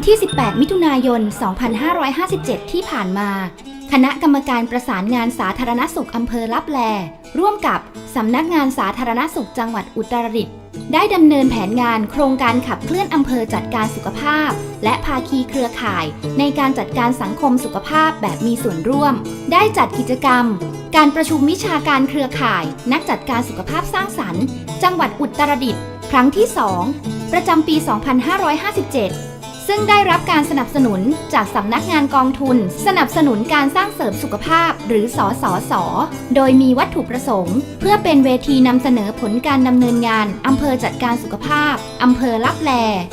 วันที่ 18 มิถุนายน 2557 ที่ผ่านมา คณะกรรมการประสานงานสาธารณสุขอำเภอลับแล ร่วมกับสำนักงานสาธารณสุขจังหวัดอุตรดิตถ์ได้ดำเนินแผนงานโครงการขับเคลื่อนอำเภอจัดการสุขภาพ และภาคีเครือข่าย ในการจัดการสังคมสุขภาพแบบมีส่วนร่วม ได้จัดกิจกรรม การประชุมวิชาการเครือข่าย นักจัดการสุขภาพสร้างสรรค์ จังหวัดอุตรดิตถ์ครั้งที่ 2 ประจำปี 2557 ซึ่งได้รับการสนับสนุนจากสำนักงานกองทุน สนับสนุนการสร้างเสริมสุขภาพหรือสอสอสอโดยมีวัตถุประสงค์ เพื่อเป็นเวทีนำเสนอผลการดำเนินงานอำเภอจัดการสุขภาพอำเภอลับแล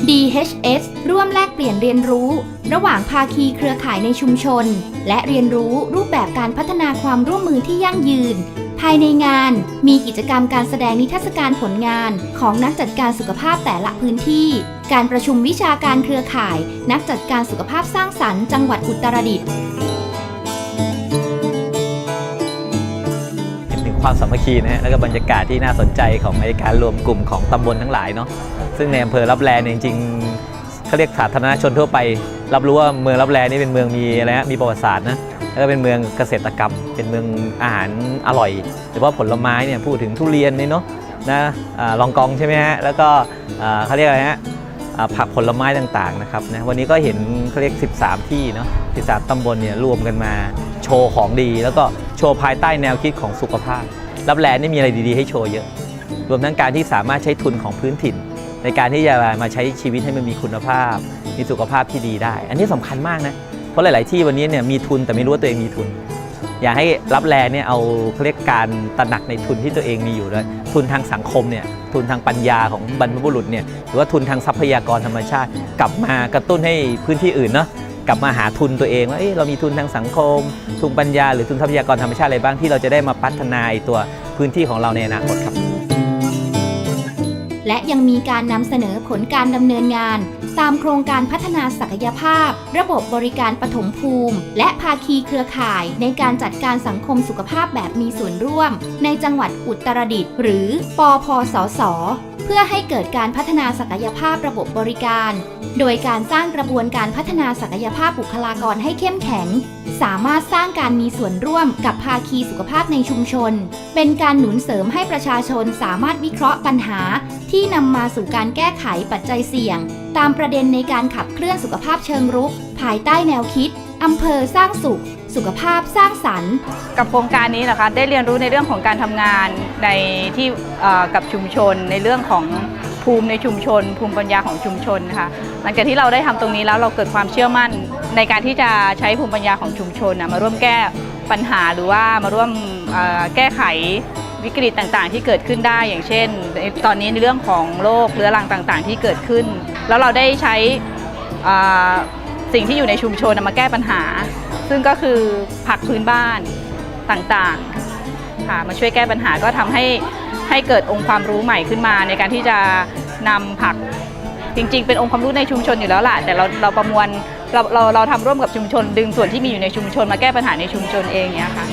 DHS ร่วมแลกเปลี่ยนเรียนรู้ ระหว่างภาคีเครือข่ายในชุมชน และเรียนรู้รูปแบบการพัฒนาความร่วมมือที่ยั่งยืน ภายในงานมีกิจกรรมการแสดงนิทรรศการผลงานของนักจัดการสุขภาพแต่ละพื้นที่ การประชุมวิชาการเครือข่าย นักจัดการสุขภาพสร้างสรรค์จังหวัดอุตรดิตถ์เห็นถึงความสามัคคีนะฮะแล้วก็บรรยากาศที่น่าสนใจของในการรวมกลุ่มของตำบลทั้งหลายเนาะซึ่งในอำเภอรับแล่จริงๆเขาเรียกสาธารณชนทั่วไป รับรู้ว่าเมืองรับแลนี่เป็นเมืองมีอะไรฮะมีประวัติศาสตร์นะ แล้วก็เป็นเมืองเกษตรกรรม เป็นเมืองอาหารอร่อยโดยเฉพาะผลไม้เนี่ยพูดถึงทุเรียนเนี่ยเนาะนะลองกองใช่ไหมฮะแล้วก็เขาเรียกอะไรฮะผักผลไม้ต่างๆนะครับนะวันนี้ก็เห็นเขาเรียก 13 ที่เนาะ13ตำบลเนี่ยรวมกันมาโชว์ของดี แล้วก็โชว์ภายใต้แนวคิดของสุขภาพรับแลนี่มีอะไรดีๆให้โชว์เยอะ รวมทั้งการที่สามารถใช้ทุนของพื้นถิ่น ในการที่จะมาใช้ชีวิตให้มันมีคุณภาพ มีสุขภาพที่ดีได้ อันนี้สำคัญมากนะเราะหลาย ๆ ที่วันนี้เนี่ยมีทุนแต่ไม่รู้ว่าตัวเองมีทุน อยากให้รับแลเนี่ยเอาเขาเรียกการตระหนักในทุนที่ตัวเองมีอยู่ด้วยทุนทางสังคมเนี่ยทุนทางปัญญาของบรรพบุรุษเนี่ยหรือว่าทุนทางทรัพยากรธรรมชาติ กลับมากระตุ้นให้พื้นที่อื่นเนาะกลับมาหาทุนตัวเองว่าเอ้เรามีทุนทางสังคม ทุนปัญญา หรือทุนทรัพยากรธรรมชาติอะไรบ้างที่เราจะได้มาพัฒนาไอตัวพื้นที่ของเราในอนาคตครับ และยังมีการนำเสนอผลการดำเนินงาน ตามโครงการพัฒนาศักยภาพ ระบบบริการปฐมภูมิ และภาคีเครือข่ายในการจัดการสังคมสุขภาพแบบมีส่วนร่วม ในจังหวัดอุตรดิตถ์หรือปอพสสเพื่อให้เกิดการพัฒนาศักยภาพระบบบริการ โดยการสร้างกระบวนการพัฒนาศักยภาพบุคลากรให้เข้มแข็ง สามารถสร้างการมีส่วนร่วมกับภาคีสุขภาพในชุมชน เป็นการหนุนเสริมให้ประชาชนสามารถวิเคราะห์ปัญหาที่ที่นำมาสู่การแก้ไขปัจจัยเสี่ยง ตามประเด็นในการขับเคลื่อนสุขภาพเชิงรุก ภายใต้แนวคิดอำเภอสร้างสุข สุขภาพสร้างสรรค์ กับโครงการนี้นะคะได้เรียนรู้ในเรื่องของการทำงานในที่กับชุมชน ในเรื่องของภูมิในชุมชน ภูมิปัญญาของชุมชนนะคะหลังจากที่เราได้ทำตรงนี้แล้วเราเกิดความเชื่อมั่น ในการที่จะใช้ภูมิปัญญาของชุมชนนะมาร่วมแก้ปัญหาหรือว่ามาร่วมแก้ไข วิกฤตต่างๆ ที่เกิดขึ้นได้อย่างเช่น ตอนนี้ในเรื่องของโรคเรื้อรังต่างๆ ที่เกิดขึ้น แล้วเราได้ใช้สิ่งที่อยู่ในชุมชนมาแก้ปัญหา ซึ่งก็คือผักพื้นบ้านต่างๆค่ะมาช่วยแก้ปัญหาก็ทำให้ให้เกิดองค์ความรู้ใหม่ขึ้นมา ในการที่จะนำผักจริง ๆ เป็นองค์ความรู้ในชุมชนอยู่แล้วล่ะแต่เราเราประมวลเราเราเราทำร่วมกับชุมชน ดึงส่วนที่มีอยู่ในชุมชนมาแก้ปัญหาในชุมชนเองเนี้ยค่ะ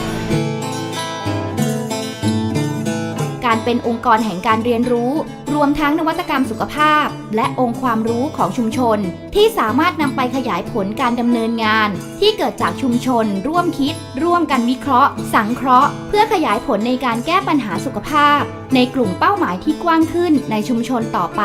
การเป็นองค์กรแห่งการเรียนรู้ รวมทั้งนวัตกรรมสุขภาพ และองค์ความรู้ของชุมชน ที่สามารถนำไปขยายผลการดำเนินงาน ที่เกิดจากชุมชน ร่วมคิด ร่วมกันวิเคราะห์ สังเคราะห์ เพื่อขยายผลในการแก้ปัญหาสุขภาพ ในกลุ่มเป้าหมายที่กว้างขึ้นในชุมชนต่อไป